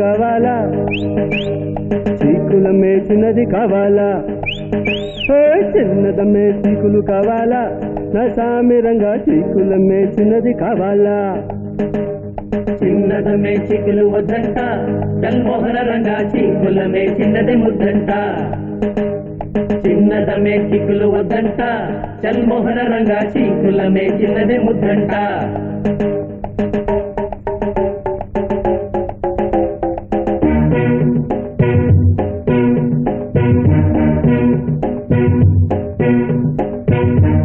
కావాలా? చీకుల మేసినది కావాలా? చిన్నదమ్మే చీకులు కావాలా? నా సామిరంగా చీకుల మేసినది కావాలా? చిన్నదమ్మే చీకులు వద్దంట జన్మోహన రంగా చీకుల మేసినది ముద్దంట. చిన్నదమ్మే చిక్కులు వద్దంట చల్మోహన రంగా చీకుల మేచినది ముద్దంట.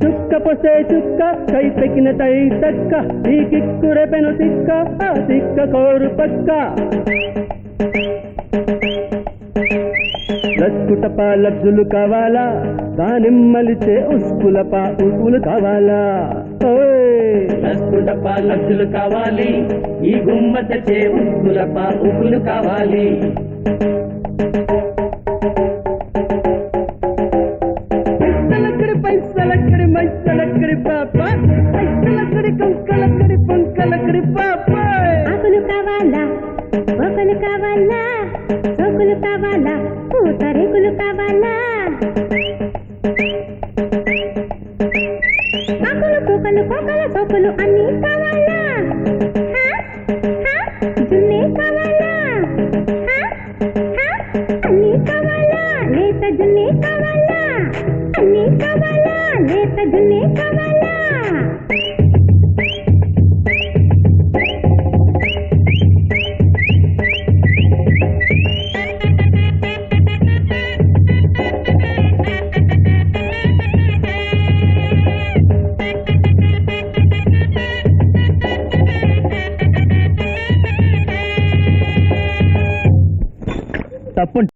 చుక్క పొసే చుక్క కై తెకిన తై తక్క ఈ కిక్కురె పెను తిక్క ఆ తిక్క కోరు పక్క. లస్కుటప లబ్జులు కావాలా దానిమ్మలిచే ఉస్కులప ఉపులు కావాలా. ఓయ్! లస్కుటప్ప కావాలి ఈ గుమ్మతచే ఉస్కులప ఉప్పులు కావాలి. కలకడి పాప కలకడి కలకడి కలకడి పాప. ఆకులు కావాలా? ఒకలు కావాలా? సోకులు కావాలా? పూతరేకులు కావాలా? ఆకులు పూకలు పోకల సోకులు అన్నీ కావాలా? జున్నే కావాలా? హా? అన్నీ కావాలా? లేత జున్నే కావాలా? లేత కావాలా తప్పు